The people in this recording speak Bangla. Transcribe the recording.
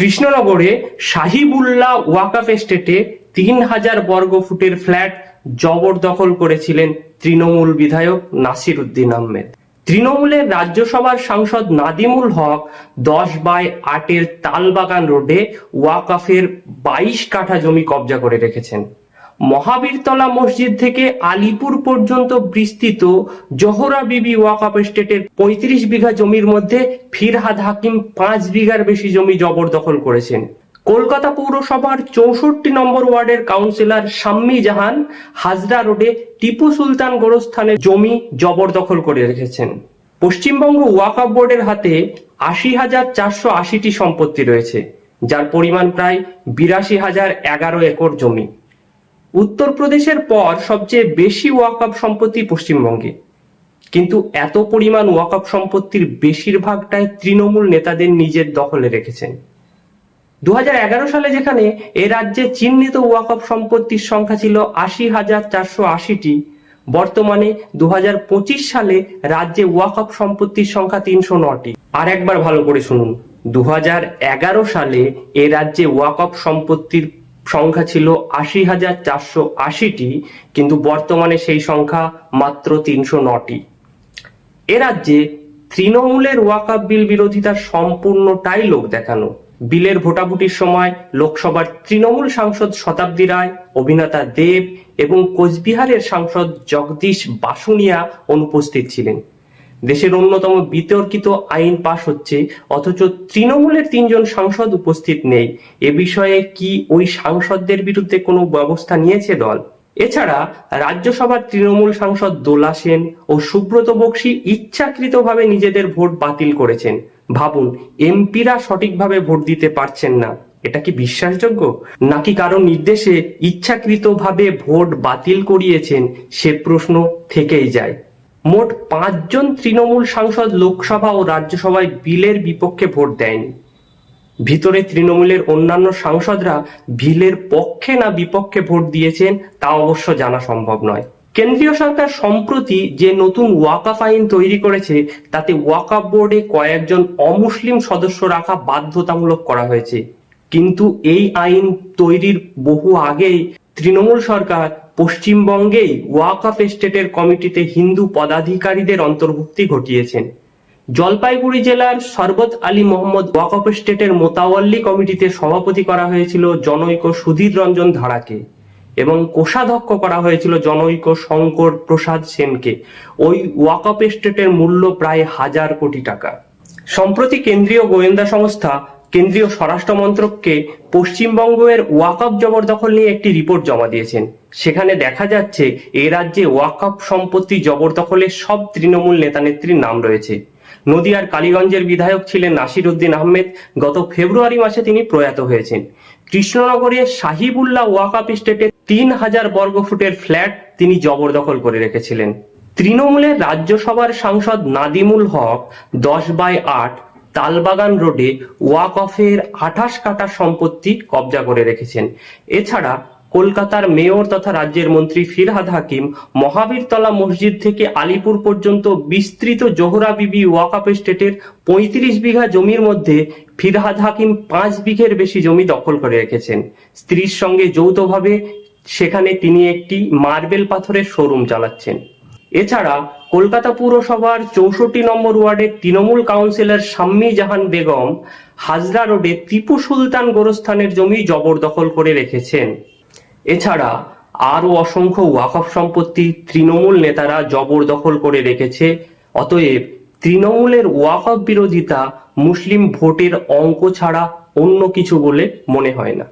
কৃষ্ণনগরে শাহিবুল্লাহ ওয়াকাফ এস্টেটে তিন হাজার বর্গ ফুটের ফ্ল্যাট জবরদখল করেছিলেন তৃণমূল বিধায়ক নাসির উদ্দিন আহমেদ। তৃণমূলের রাজ্যসভার সাংসদ নাদিমুল হক দশ বাই আটের তালবাগান রোডে ওয়াকাফের বাইশ কাঠা জমি কবজা করে রেখেছেন। মহাবীরতলা মসজিদ থেকে আলিপুর পর্যন্ত বিস্তৃত জোহরা বিবি ওয়াকাফ স্টেটের পঁয়ত্রিশ বিঘা জমির মধ্যে ফিরহাদ হাকিম পাঁচ বিঘার বেশি জমি জবরদখল করেছেন। কলকাতা পৌরসভার চৌষট্টি নম্বর ওয়ার্ডের কাউন্সিলর শাম্মী জাহান হাজরা রোডে টিপু সুলতান গোরস্থানের জমি জবরদখল করে রেখেছেন। পশ্চিমবঙ্গ ওয়াকাপ বোর্ডের হাতে আশি হাজার চারশো আশিটি সম্পত্তি রয়েছে, যার পরিমাণ প্রায় বিরাশি হাজার এগারো একর জমি। উত্তরপ্রদেশের পর সবচেয়ে বেশি ওয়াকআপ সম্পত্তি পশ্চিমবঙ্গে। কিন্তু এত পরিমাণ ওয়াকআপ সম্পত্তির বেশিরভাগটাই তৃণমূল নেতাদের নিজের দখলে রেখেছেন। দু সালে যেখানে এ রাজ্যে চিহ্নিত ওয়াকআপ সম্পত্তির সংখ্যা ছিল আশি হাজার চারশো আশিটি, বর্তমানে দু হাজার পঁচিশ সালে রাজ্যে ওয়াকআপ সম্পত্তির সংখ্যা তিনশো নটি। আর একবার ভালো করে শুনুন দু হাজার এগারো সালে এ রাজ্যে ওয়াকআপ সম্পত্তির সংখ্যা ছিল আশি হাজার চারশো আশিটি, কিন্তু বর্তমানে সেই সংখ্যা মাত্র তিনশো নটি। এ রাজ্যে তৃণমূলের ওয়াকাপ বিল বিরোধিতার সম্পূর্ণটাই লোক দেখানো। বিলের ভোটাভুটির সময় লোকসভার তৃণমূল সাংসদ শতাব্দী রায়, অভিনেতা দেব এবং কোচবিহারের সাংসদ জগদীশ বাসুনিয়া অনুপস্থিত ছিলেন। দেশের অন্যতম বিতর্কিত আইন পাশ হচ্ছে, অথচ তৃণমূলের তিনজন সাংসদ উপস্থিত নেই। এ বিষয়ে কি ওই সাংসদদের বিরুদ্ধে কোনো ব্যবস্থা নিয়েছে দল? এছাড়া রাজ্যসভার তৃণমূল সাংসদ দোলা সেন ও সুব্রত বক্সি ইচ্ছাকৃতভাবে নিজেদের ভোট বাতিল করেছেন। ভাবুন, এমপিরা সঠিকভাবে ভোট দিতে পারছেন না। এটা কি বিশ্বাসযোগ্য? নাকি কারও নির্দেশে ইচ্ছাকৃতভাবে ভোট বাতিল করিয়েছেন? সে প্রশ্ন থেকেই যায়। মোট পাঁচজন তৃণমূল সাংসদ লোকসভা ও রাজ্যসভায় বিলের বিপক্ষে ভোট দেয়নি। ভিতরে তৃণমূলের অন্যান্য সাংসদরা বিলের পক্ষে না বিপক্ষে ভোট দিয়েছেন তা অবশ্য জানা সম্ভব নয়। কেন্দ্রীয় সরকার সম্প্রতি যে নতুন ওয়াকাফ আইন তৈরি করেছে, তাতে ওয়াকাফ বোর্ডে কয়েকজন অমুসলিম সদস্য রাখা বাধ্যতামূলক করা হয়েছে। কিন্তু এই আইন তৈরির বহু আগেই তৃণমূল সরকার পশ্চিমবঙ্গেই ওয়াকাফ এস্টেটের কমিটিতে হিন্দু পদাধিকারীদের অন্তর্ভুক্তি ঘটিয়েছেন। জলপাইগুড়ি জেলার শরবত আলী মোহাম্মদ ওয়াকফ স্টেটের মোতাওয়াল্লি কমিটিতে সভাপতি করা হয়েছিল জনৈক সুধীর রঞ্জন ধারাকে এবং কোষাধ্যক্ষ করা হয়েছিল জনৈক শঙ্কর প্রসাদ সেনকে। ওই ওয়াকফ স্টেটের মূল্য প্রায় হাজার কোটি টাকা। সম্প্রতি কেন্দ্রীয় গোয়েন্দা সংস্থা কেন্দ্রীয় স্বরাষ্ট্র মন্ত্রককে পশ্চিমবঙ্গের ওয়াকফ জবরদখল নিয়ে একটি রিপোর্ট জমা দিয়েছেন। সেখানে দেখা যাচ্ছে, এ রাজ্যে ওয়াকফ সম্পত্তি জবরদখলের সব তৃণমূল নেতানেত্রীর নাম রয়েছে। নদিয়ার কালীগঞ্জের বিধায়ক ছিলেন নাসির উদ্দিন আহমেদ। গত ফেব্রুয়ারি মাসে তিনি প্রয়াত হয়েছেন। কৃষ্ণনগরের সাহিবুল্লাহ ওয়াকাপ স্টেটে তিন হাজার বর্গ ফুটের ফ্ল্যাট তিনি জবরদখল করে রেখেছিলেন। তৃণমূলের রাজ্যসভার সাংসদ নাদিমুল হক দশ বাই আট তালবাগান রোডে ওয়াক অফের আঠাশ কাটা সম্পত্তি কবজা করে রেখেছেন। এছাড়া কলকাতার মেয়র তথা রাজ্যের মন্ত্রী ফিরহাদ হাকিম মহাবীরতলা মসজিদ থেকে আলিপুর পর্যন্ত বিস্তৃত জোহরা বিবি ওয়াকাপ স্টেটের পঁয়ত্রিশ বিঘা জমির মধ্যে ফিরহাদ হাকিম পাঁচ বিঘের বেশি জমি দখল করে রেখেছেন। স্ত্রীর সঙ্গে যৌথভাবে সেখানে তিনি একটি মার্বেল পাথরের শোরুম চালাচ্ছেন। এছাড়া কলকাতা পুরসভার চৌষট্টি নম্বর ওয়ার্ডের তৃণমূল কাউন্সিলর শাম্মী জাহান বেগম হাজরা রোডে টিপু সুলতান গোরস্থানের জমি জবরদখল করে রেখেছেন। এছাড়া আরও অসংখ্য ওয়াকফ সম্পত্তি তৃণমূল নেতারা জবরদখল করে রেখেছে। অতএব তৃণমূলের ওয়াকফ বিরোধিতা মুসলিম ভোটের অঙ্ক ছাড়া অন্য কিছু বলে মনে হয় না।